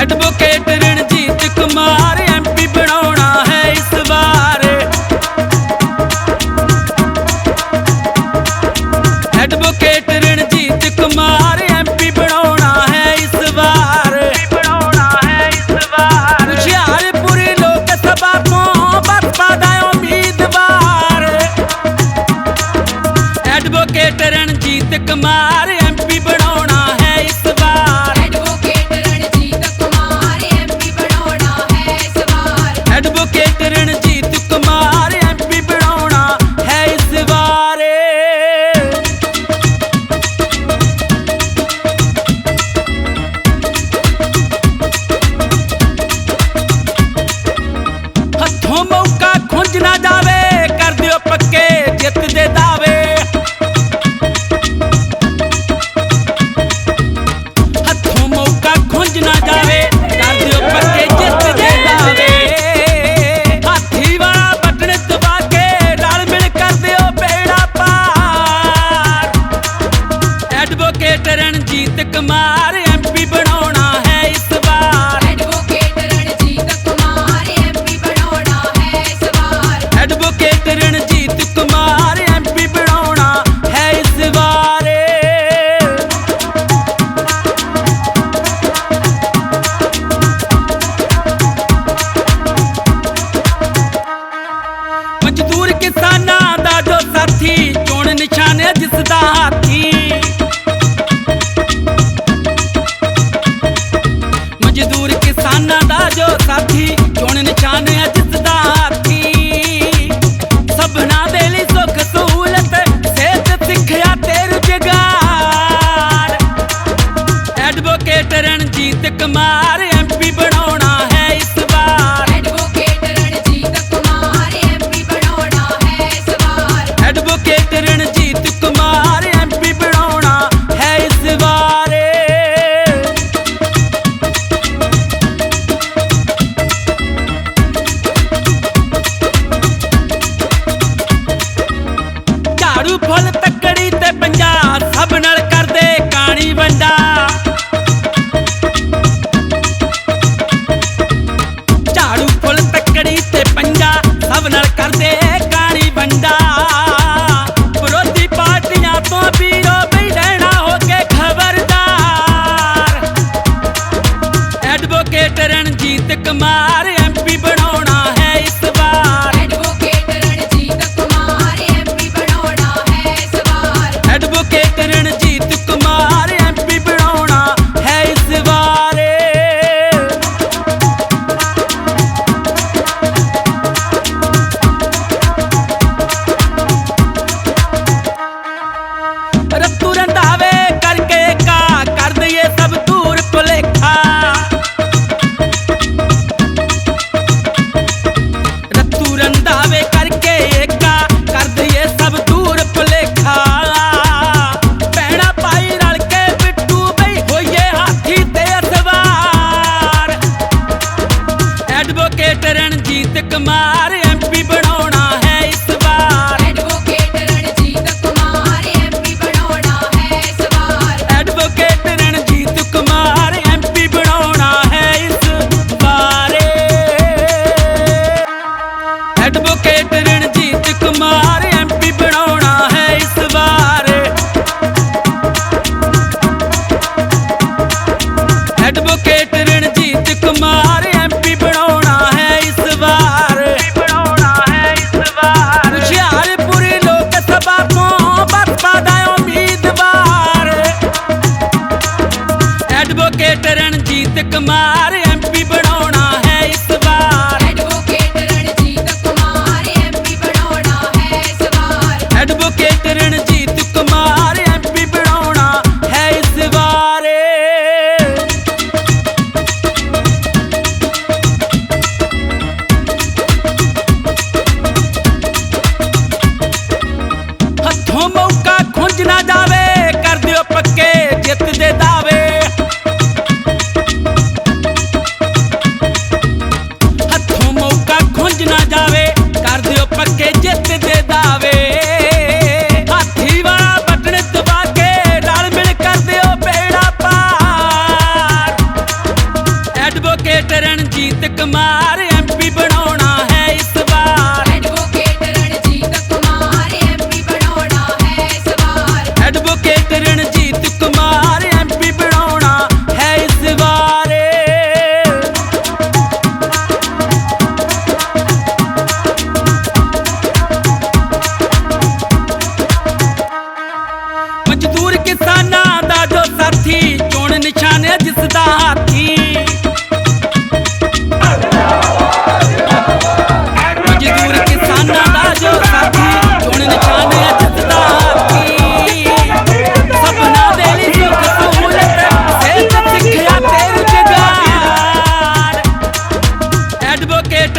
Advocate Ranjit Kumar.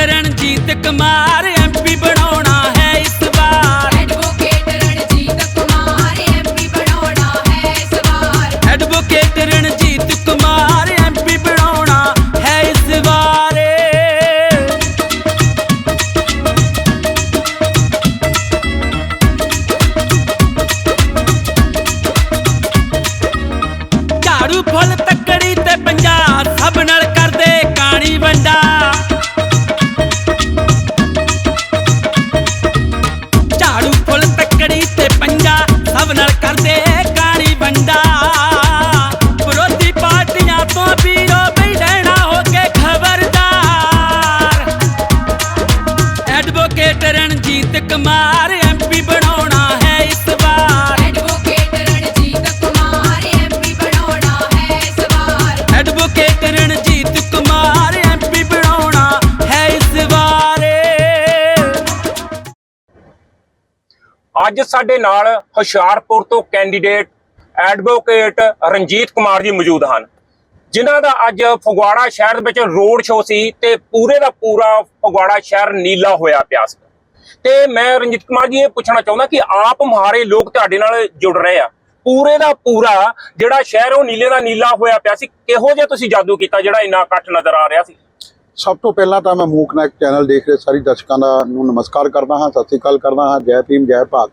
Ranjit Kumar MP ਬਣਾਉਣਾ ਅੱਜ ਸਾਡੇ ਨਾਲ ਹੁਸ਼ਿਆਰਪੁਰ ਤੋਂ ਕੈਂਡੀਡੇਟ ਐਡਵੋਕੇਟ ਰਣਜੀਤ ਕੁਮਾਰ ਜੀ ਮੌਜੂਦ ਹਨ। ਜਿਨ੍ਹਾਂ ਦਾ ਅੱਜ ਫਗਵਾੜਾ ਸ਼ਹਿਰ ਦੇ ਵਿੱਚ ਰੋਡ ਸ਼ੋਅ ਸੀ ਤੇ ਪੂਰੇ ਦਾ ਪੂਰਾ ਫਗਵਾੜਾ ਸ਼ਹਿਰ ਨੀਲਾ ਹੋਇਆ ਪਿਆ ਸੀ। ਤੇ ਮੈਂ ਰਣਜੀਤ ਕੁਮਾਰ ਜੀ, ਇਹ ਪੁੱਛਣਾ ਚਾਹੁੰਦਾ ਕਿ ਆਪ ਮੁਹਾਰੇ ਲੋਕ ਤੁਹਾਡੇ ਨਾਲ ਜੁੜ ਰਹੇ ਆ। ਪੂਰੇ ਦਾ ਪੂਰਾ ਜਿਹੜਾ ਸ਼ਹਿਰ ਉਹ ਨੀਲੇ ਦਾ ਨੀਲਾ ਹੋਇਆ ਪਿਆ ਸੀ। ਕਿਹੋ ਜਿਹਾ ਤੁਸੀਂ ਜਾਦੂ ਕੀਤਾ ਜਿਹੜਾ ਇੰਨਾ ਇਕੱਠ ਨਜ਼ਰ ਆ ਰਿਹਾ ਸੀ? ਸਭ ਤੋਂ ਪਹਿਲਾਂ ਤਾਂ ਮੈਂ ਮੂਕ ਨਾਇਕ ਚੈਨਲ ਦੇਖ ਰਹੇ ਸਾਰੀ ਦਰਸ਼ਕਾਂ ਦਾ ਨੂੰ ਨਮਸਕਾਰ ਕਰਦਾ ਹਾਂ ਸਤਿ ਸ੍ਰੀ ਅਕਾਲ ਕਰਦਾ ਹਾਂ ਜੈ ਭੀਮ ਜੈ ਭਾਰਤ।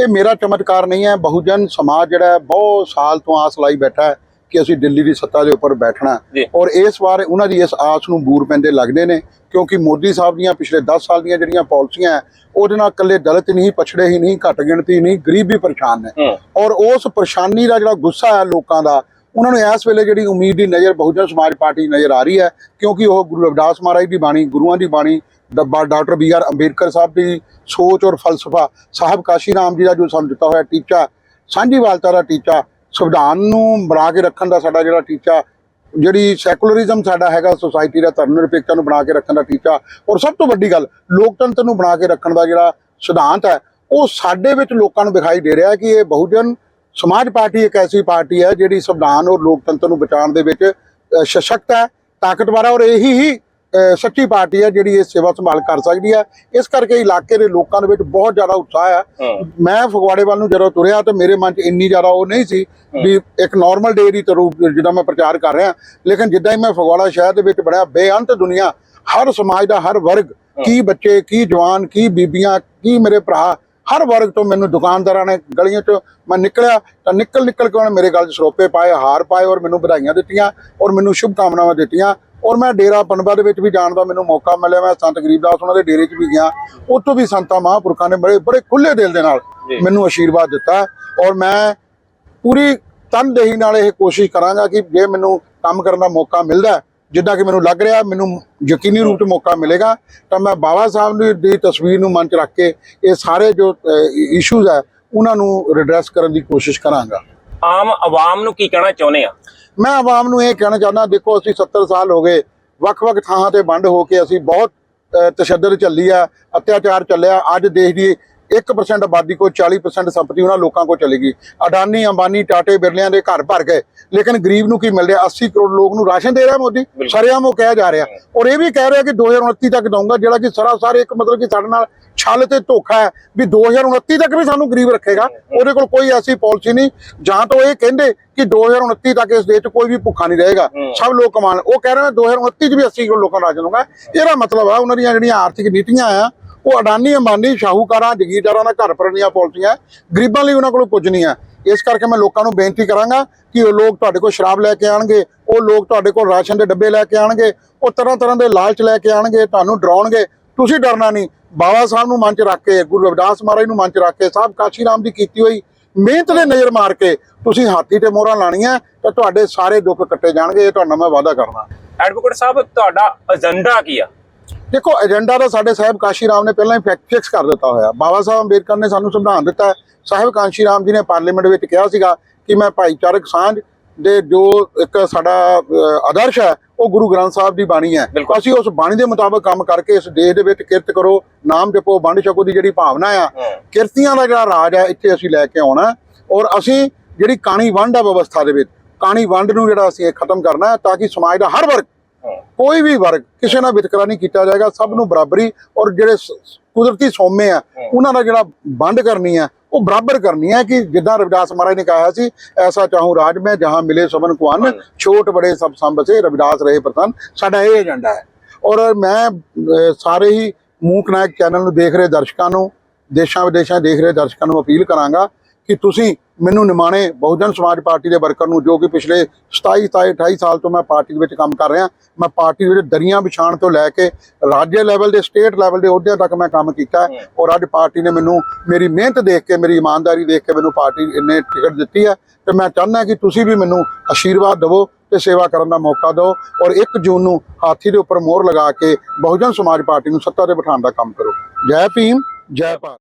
ਇਹ ਮੇਰਾ ਚਮਤਕਾਰ ਨਹੀਂ ਹੈ ਬਹੁਜਨ ਸਮਾਜ ਜਿਹੜਾ ਬਹੁਤ ਸਾਲ ਤੋਂ ਆਸ ਲਾਈ ਬੈਠਾ ਹੈ ਕਿ ਅਸੀਂ ਦਿੱਲੀ ਦੀ ਸੱਤਾ ਦੇ ਉੱਪਰ ਬੈਠਣਾ। ਔਰ ਇਸ ਵਾਰ ਉਹਨਾਂ ਦੀ ਇਸ ਆਸ ਨੂੰ ਬੂਰ ਪੈਂਦੇ ਲੱਗਦੇ ਨੇ ਕਿਉਂਕਿ ਮੋਦੀ ਸਾਹਿਬ ਦੀਆਂ ਪਿਛਲੇ 10 ਸਾਲ ਦੀਆਂ ਜਿਹੜੀਆਂ ਪਾਲਿਸੀਆਂ ਹੈ ਉਹਦੇ ਨਾਲ ਇਕੱਲੇ ਦਲਿਤ ਨਹੀਂ ਪਛੜੇ ਹੀ ਨਹੀਂ ਘੱਟ ਗਿਣਤੀ ਨਹੀਂ ਗਰੀਬ ਵੀ ਪਰੇਸ਼ਾਨ ਨੇ। ਹੂੰ। ਔਰ ਉਸ ਪਰੇਸ਼ਾਨੀ ਦਾ ਜਿਹੜਾ ਗੁੱਸਾ ਹੈ ਲੋਕਾਂ ਦਾ ਉਹਨਾਂ ਨੂੰ ਇਸ ਵੇਲੇ ਜਿਹੜੀ ਉਮੀਦ ਦੀ ਨਜ਼ਰ ਬਹੁਜਨ ਸਮਾਜ ਪਾਰਟੀ ਨਜ਼ਰ ਆ ਰਹੀ ਹੈ, ਕਿਉਂਕਿ ਉਹ ਗੁਰੂ ਰਵਿਦਾਸ ਮਹਾਰਾਜ ਦੀ ਬਾਣੀ, ਗੁਰੂਆਂ ਦੀ ਬਾਣੀ ਡੱਬਾ ਡਾਕਟਰ ਬੀ ਆਰ ਅੰਬੇਦਕਰ ਸਾਹਿਬ ਦੀ ਸੋਚ ਔਰ ਫਲਸਫਾ, ਸਾਹਿਬ ਕਾਸ਼ੀ ਰਾਮ ਜੀ ਦਾ ਜੋ ਸਾਨੂੰ ਦਿੱਤਾ ਹੋਇਆ ਟੀਚਾ ਸਾਂਝੀਵਾਲਤਾ ਦਾ ਟੀਚਾ, ਸੰਵਿਧਾਨ ਨੂੰ ਬਣਾ ਕੇ ਰੱਖਣ ਦਾ ਸਾਡਾ ਜਿਹੜਾ ਟੀਚਾ, ਜਿਹੜੀ ਸੈਕੂਲਰਿਜ਼ਮ ਸਾਡਾ ਹੈਗਾ ਸੋਸਾਇਟੀ ਦਾ ਧਰਮ ਨਿਰਪੇਖਤਾ ਨੂੰ ਬਣਾ ਕੇ ਰੱਖਣ ਦਾ ਟੀਚਾ, ਔਰ ਸਭ ਤੋਂ ਵੱਡੀ ਗੱਲ ਲੋਕਤੰਤਰ ਨੂੰ ਬਣਾ ਕੇ ਰੱਖਣ ਦਾ ਜਿਹੜਾ ਸਿਧਾਂਤ ਹੈ, ਉਹ ਸਾਡੇ ਵਿੱਚ ਲੋਕਾਂ ਨੂੰ ਦਿਖਾਈ ਦੇ ਰਿਹਾ ਕਿ ਇਹ ਬਹੁਜਨ ਸਮਾਜ ਪਾਰਟੀ ਇੱਕ ਐਸੀ ਪਾਰਟੀ ਹੈ ਜਿਹੜੀ ਸੰਵਿਧਾਨ ਔਰ ਲੋਕਤੰਤਰ ਨੂੰ ਬਚਾਉਣ ਦੇ ਵਿੱਚ ਸਸ਼ਕਤ ਹੈ ਤਾਕਤਵਰ ਹੈ ਔਰ ਇਹੀ ਹੀ ਸੱਚੀ ਪਾਰਟੀ ਹੈ ਜਿਹੜੀ ਇਹ ਸੇਵਾ ਸੰਭਾਲ ਕਰ ਸਕਦੀ ਹੈ। ਇਸ ਕਰਕੇ ਇਲਾਕੇ ਦੇ ਲੋਕਾਂ ਦੇ ਵਿੱਚ ਬਹੁਤ ਜ਼ਿਆਦਾ ਉਤਸ਼ਾਹ ਹੈ। ਹੂੰ। ਮੈਂ ਫਗਵਾੜੇ ਵੱਲ ਨੂੰ ਜਦੋਂ ਤੁਰਿਆ ਤਾਂ ਮੇਰੇ ਮਨ 'ਚ ਇੰਨੀ ਜ਼ਿਆਦਾ ਉਹ ਨਹੀਂ ਸੀ ਵੀ ਇੱਕ ਨਾਰਮਲ ਡੇ ਦੀ ਤਰੂਪ ਜਿਹਦਾ ਮੈਂ ਪ੍ਰਚਾਰ ਕਰ ਰਿਹਾ। ਲੇਕਿਨ ਜਿੱਦਾਂ ਹੀ ਮੈਂ ਫਗਵਾੜਾ ਸ਼ਹਿਰ ਦੇ ਵਿੱਚ ਬੜਿਆ ਬੇਅੰਤ ਦੁਨੀਆ ਹਰ ਸਮਾਜ ਦਾ ਹਰ ਵਰਗ ਕੀ ਬੱਚੇ ਕੀ ਜਵਾਨ ਕੀ ਬੀਬੀਆਂ ਕੀ ਮੇਰੇ ਭਰਾ ਹਰ ਵਰਗ ਤੋਂ ਮੈਨੂੰ ਦੁਕਾਨਦਾਰਾਂ ਨੇ ਗਲੀਆਂ 'ਚ ਮੈਂ ਨਿਕਲਿਆ ਤਾਂ ਨਿਕਲ ਨਿਕਲ ਕੇ ਉਹਨੇ ਮੇਰੇ ਗਲ 'ਚ ਸਰੋਪੇ ਪਾਏ ਹਾਰ ਪਾਏ ਔਰ ਮੈਨੂੰ ਵਧਾਈਆਂ ਦਿੱਤੀਆਂ ਔਰ ਮੈਨੂੰ ਸ਼ੁਭ ਕਾਮਨਾਵਾਂ ਦਿੱਤੀਆਂ ਔਰ ਮੈਂ ਡੇਰਾ ਪਨਬਾ ਦੇ ਵਿੱਚ ਵੀ ਜਾਣ ਦਾ ਮੈਨੂੰ ਮੌਕਾ ਮਿਲਿਆ ਮੈਂ ਸੰਤ ਗਰੀਬਦਾਸ ਉਹਨਾਂ ਦੇ ਡੇਰੇ 'ਚ ਵੀ ਗਿਆ ਉੱਥੋਂ ਵੀ ਸੰਤਾਂ ਮਹਾਂਪੁਰਖਾਂ ਨੇ ਬੜੇ ਬੜੇ ਖੁੱਲੇ ਦਿਲ ਦੇ ਨਾਲ। ਮੈਨੂੰ ਆਸ਼ੀਰਵਾਦ ਦਿੱਤਾ ਔਰ ਮੈਂ ਪੂਰੀ ਤਨਦੇਹੀ ਨਾਲ ਇਹ ਕੋਸ਼ਿਸ਼ ਕਰਾਂਗਾ ਕਿ ਜੇ ਮੈਨੂੰ ਕੰਮ ਕਰਨ ਦਾ ਮੌਕਾ ਮਿਲਦਾ ਜਿੱਦਾਂ ਕਿ ਮੈਨੂੰ ਲੱਗ ਰਿਹਾ ਮੈਨੂੰ ਯਕੀਨੀ ਰੂਪ 'ਚ ਮੌਕਾ ਮਿਲੇਗਾ ਤਾਂ ਮੈਂ ਬਾਬਾ ਸਾਹਿਬ ਦੀ- ਤਸਵੀਰ ਨੂੰ ਮਨ 'ਚ ਰੱਖ ਕੇ ਇਹ ਸਾਰੇ ਜੋ ਇਸ਼ੂਜ਼ ਹੈ ਉਹਨਾਂ ਨੂੰ ਰਿਡਰੈਸ ਕਰਨ ਦੀ ਕੋਸ਼ਿਸ਼ ਕਰਾਂਗਾ। ਆਮ ਆਵਾਮ ਨੂੰ ਕੀ ਕਹਿਣਾ ਚਾਹੁੰਦੇ ਆ? ਮੈਂ ਆਵਾਮ ਨੂੰ ਇਹ ਕਹਿਣਾ ਚਾਹੁੰਦਾ ਦੇਖੋ ਅਸੀਂ 70 ਸਾਲ ਹੋ ਗਏ ਵੱਖ-ਵੱਖ ਥਾਂ ਤੇ ਵੰਡ ਹੋ ਕੇ ਅਸੀਂ ਬਹੁਤ ਤਸ਼ੱਦਦ ਚੱਲੀ ਆ ਅਤਿਆਚਾਰ ਚੱਲਿਆ ਅੱਜ ਦੇਸ਼ ਦੀ 1% ਆਬਾਦੀ ਕੋ 40% ਸੰਪਤੀ ਉਹਨਾਂ ਲੋਕਾਂ ਕੋ ਚਲੇਗੀ ਅਡਾਨੀ ਅੰਬਾਨੀ ਟਾਟੇ ਬਿਰਲਿਆਂ ਦੇ ਘਰ ਭਰ ਗਏ। ਲੇਕਿਨ ਗਰੀਬ ਨੂੰ ਕੀ ਮਿਲ ਰਿਹਾ? 80 ਕਰੋੜ ਲੋਕ ਨੂੰ ਰਾਸ਼ਨ ਦੇ ਰਿਹਾ ਮੋਦੀ? ਸਰਿਆਮ ਉਹ ਕਹਿ ਜਾ ਰਿਹਾ। ਔਰ ਇਹ ਵੀ ਕਹਿ ਰਿਹਾ ਕਿ 2029 ਤੱਕ ਦਊਂਗਾ ਜਿਹੜਾ ਕਿ ਸਰਾਸਰ ਇੱਕ ਮਤਲਬ ਕਿ ਸਾਡੇ ਨਾਲ ਛਲ ਤੇ ਧੋਖਾ ਹੈ ਵੀ 2029 ਤੱਕ ਵੀ ਸਾਨੂੰ ਗਰੀਬ ਰੱਖੇਗਾ। ਉਹਦੇ ਕੋਲ ਕੋਈ ਐਸੀ ਪਾਲਿਸੀ ਨਹੀਂ। ਜਾਂ ਤਾਂ ਉਹ ਇਹ ਕਹਿੰਦੇ ਕਿ 2029 ਤੱਕ ਇਸ ਦੇਸ਼ 'ਚ ਕੋਈ ਵੀ ਭੁੱਖਾ ਨਹੀਂ ਰਹੇਗਾ। ਸਭ ਲੋਕ ਕਮਾਣ। ਉਹ ਕਹਿ ਰਹੇ ਨੇ 2029 'ਚ ਵੀ 80 ਕਰੋੜ ਲੋਕਾਂ ਨੂੰ ਰਾਸ਼ਨ ਦਊਂਗਾ। ਇਹਦਾ ਮਤਲਬ ਆ ਉਹਨਾਂ ਦੀਆਂ ਜਿਹੜੀਆਂ ਆਰਥਿਕ ਨੀਤੀਆਂ ਆ ਉਹ ਅਡਾਨੀ ਅੰਬਾਨੀ ਸ਼ਾਹੂਕਾਰਾਂ, ਜਗੀਰਦਾਰਾਂ ਦਾ ਘਰ ਭਰਨ ਪਾਲਿਸੀਆਂ ਗਰੀਬਾਂ ਲਈ ਉਹਨਾਂ ਕੋਲ ਕੁਝ ਨਹੀਂ ਹੈ। ਇਸ ਕਰਕੇ ਮੈਂ ਲੋਕਾਂ ਨੂੰ ਬੇਨਤੀ ਕਰਾਂਗਾ ਕਿ ਉਹ ਲੋਕ ਤੁਹਾਡੇ ਕੋਲ ਸ਼ਰਾਬ ਲੈ ਕੇ ਆਣਗੇ ਉਹ ਲੋਕ ਤੁਹਾਡੇ ਕੋਲ ਰਾਸ਼ਨ ਦੇ ਡੱਬੇ ਲੈ ਕੇ ਆਣਗੇ ਉਹ ਤਰ੍ਹਾਂ ਤਰ੍ਹਾਂ ਦੇ ਲਾਲਚ ਲੈ ਕੇ ਆਣਗੇ ਤੁਹਾਨੂੰ ਡਰਾਉਣਗੇ। ਤੁਸੀਂ ਡਰਨਾ ਨਹੀਂ। ਬਾਬਾ ਸਾਹਿਬ ਨੂੰ ਮਨ ਚ ਰੱਖ ਕੇ, ਗੁਰੂ ਰਵਿਦਾਸ ਮਹਾਰਾਜ ਨੂੰ ਮਨ ਚ ਰੱਖ ਕੇ ਸਾਹਿਬ ਕਾਸ਼ੀ ਰਾਮ ਦੀ ਕੀਤੀ ਹੋਈ, ਮਿਹਨਤ ਦੇ ਨਜ਼ਰ ਮਾਰ ਕੇ ਤੁਸੀਂ ਹਾਥੀ ਤੇ ਮੋਹਰਾਂ ਲਾਣੀਆਂ ਤਾਂ ਤੁਹਾਡੇ ਸਾਰੇ ਦੁੱਖ ਕੱਟੇ ਜਾਣਗੇ, ਇਹ ਤੁਹਾਨੂੰ ਮੈਂ ਵਾਅਦਾ ਕਰਦਾ। ਐਡਵੋਕੇਟ ਸਾਹਿਬ, ਤੁਹਾਡਾ ਏਜੰਡਾ ਕੀ ਆ? ਦੇਖੋ ਏਜੰਡਾ ਤਾਂ ਸਾਡੇ ਸਾਹਿਬ ਕਾਸ਼ੀ ਰਾਮ ਨੇ ਪਹਿਲਾਂ ਹੀ ਫਿਕਸ ਕਰ ਦਿੱਤਾ ਹੋਇਆ ਬਾਬਾ ਸਾਹਿਬ ਅੰਬੇਦਕਰ ਨੇ ਸਾਨੂੰ ਸੰਵਿਧਾਨ ਦਿੱਤਾ। ਸਾਹਿਬ ਕਾਸ਼ੀ ਰਾਮ ਜੀ ਨੇ ਪਾਰਲੀਮੈਂਟ ਵਿੱਚ ਕਿਹਾ ਸੀਗਾ ਕਿ ਮੈਂ ਭਾਈਚਾਰਕ ਸਾਂਝ ਦੇ ਜੋ ਇੱਕ ਸਾਡਾ ਆਦਰਸ਼ ਹੈ ਉਹ ਗੁਰੂ ਗ੍ਰੰਥ ਸਾਹਿਬ ਦੀ ਬਾਣੀ ਹੈ। ਅਸੀਂ ਉਸ ਬਾਣੀ ਦੇ ਮੁਤਾਬਕ ਕੰਮ ਕਰਕੇ ਇਸ ਦੇਸ਼ ਦੇ ਵਿੱਚ ਕਿਰਤ ਕਰੋ ਨਾਮ ਜਪੋ ਵੰਡ ਛਕੋ ਦੀ ਜਿਹੜੀ ਭਾਵਨਾ ਆ ਕਿਰਤੀਆਂ ਦਾ ਜਿਹੜਾ ਰਾਜ ਹੈ ਇੱਥੇ ਅਸੀਂ ਲੈ ਕੇ ਆਉਣਾ ਔਰ ਅਸੀਂ ਜਿਹੜੀ ਕਾਣੀ ਵੰਡ ਹੈ ਵਿਵਸਥਾ ਦੇ ਵਿੱਚ ਕਾਣੀ ਵੰਡ ਨੂੰ ਜਿਹੜਾ ਅਸੀਂ ਖਤਮ ਕਰਨਾ ਹੈ ਤਾਂ ਕਿ ਸਮਾਜ ਦਾ ਹਰ ਵਰਗ ਕੋਈ ਵੀ ਵਰਗ ਕਿਸੇ ਨਾਲ ਵਿਤਕਰਾ ਨਹੀਂ ਕੀਤਾ ਜਾਏਗਾ ਸਭ ਨੂੰ ਬਰਾਬਰੀ ਔਰ ਜਿਹੜੇ ਕੁਦਰਤੀ ਸੋਮੇ ਆ ਉਹਨਾਂ ਦਾ ਜਿਹੜਾ ਵੰਡ ਕਰਨੀ ਹੈ ਉਹ ਬਰਾਬਰ ਕਰਨੀ ਹੈ ਕਿ ਜਿੱਦਾਂ ਰਵਿਦਾਸ ਮਹਾਰਾਜ ਨੇ ਕਹਾ ਸੀ ਐਸਾ ਚਾਹੂੰ ਰਾਜ ਮੈਂ ਜਹਾਂ ਮਿਲੇ ਸਭਨ ਕੋ ਅੰਨ ਛੋਟ ਬੜੇ ਸਭ ਸੰਭਸੇ ਰਵਿਦਾਸ ਰਹੇ ਪ੍ਰਤਨ ਸਾਡਾ ਇਹ ਏਜੰਡਾ ਹੈ। ਔਰ ਮੈਂ ਸਾਰੇ ਹੀ ਮੂਕ ਨਾਇਕ ਚੈਨਲ ਨੂੰ ਦੇਖ ਰਹੇ ਦਰਸ਼ਕਾਂ ਨੂੰ ਦੇਸ਼ਾਂ ਵਿਦੇਸ਼ਾਂ ਦੇਖ ਰਹੇ ਦਰਸ਼ਕਾਂ ਨੂੰ ਅਪੀਲ ਕਰਾਂਗਾ ਕਿ ਤੁਸੀਂ ਮੈਨੂੰ ਨਿਮਾਣੇ ਬਹੁਜਨ ਸਮਾਜ ਪਾਰਟੀ ਦੇ ਵਰਕਰ ਨੂੰ ਜੋ ਕਿ ਪਿਛਲੇ 27 27 28 ਸਾਲ ਤੋਂ ਮੈਂ ਪਾਰਟੀ ਦੇ ਵਿੱਚ ਕੰਮ ਕਰ ਰਿਹਾ ਮੈਂ ਪਾਰਟੀ ਦੇ ਦਰੀਆਂ ਵਿਛਾਣ ਤੋਂ ਲੈ ਕੇ ਰਾਜ ਲੈਵਲ ਦੇ ਸਟੇਟ ਲੈਵਲ ਦੇ ਅਹੁਦਿਆਂ ਤੱਕ ਮੈਂ ਕੰਮ ਕੀਤਾ ਔਰ ਅੱਜ ਪਾਰਟੀ ਨੇ ਮੈਨੂੰ ਮੇਰੀ ਮਿਹਨਤ ਦੇਖ ਕੇ ਮੇਰੀ ਇਮਾਨਦਾਰੀ ਦੇਖ ਕੇ ਮੈਨੂੰ ਪਾਰਟੀ ਨੇ ਟਿਕਟ ਦਿੱਤੀ ਹੈ ਤੇ ਮੈਂ ਚਾਹੁੰਦਾ ਕਿ ਤੁਸੀਂ ਵੀ ਮੈਨੂੰ ਆਸ਼ੀਰਵਾਦ ਦਿਵੋ ਤੇ ਸੇਵਾ ਕਰਨ ਦਾ ਮੌਕਾ ਦਿਓ ਔਰ 1 ਜੂਨ ਨੂੰ ਹਾਥੀ ਦੇ ਉੱਪਰ ਮੋਹਰ ਲਗਾ ਕੇ ਬਹੁਜਨ ਸਮਾਜ ਪਾਰਟੀ ਨੂੰ ਸੱਤਾ ਤੇ ਬਿਠਾਉਣ ਦਾ ਕੰਮ ਕਰੋ। ਜੈ ਭੀਮ ਜੈ ਭਾਰਤ।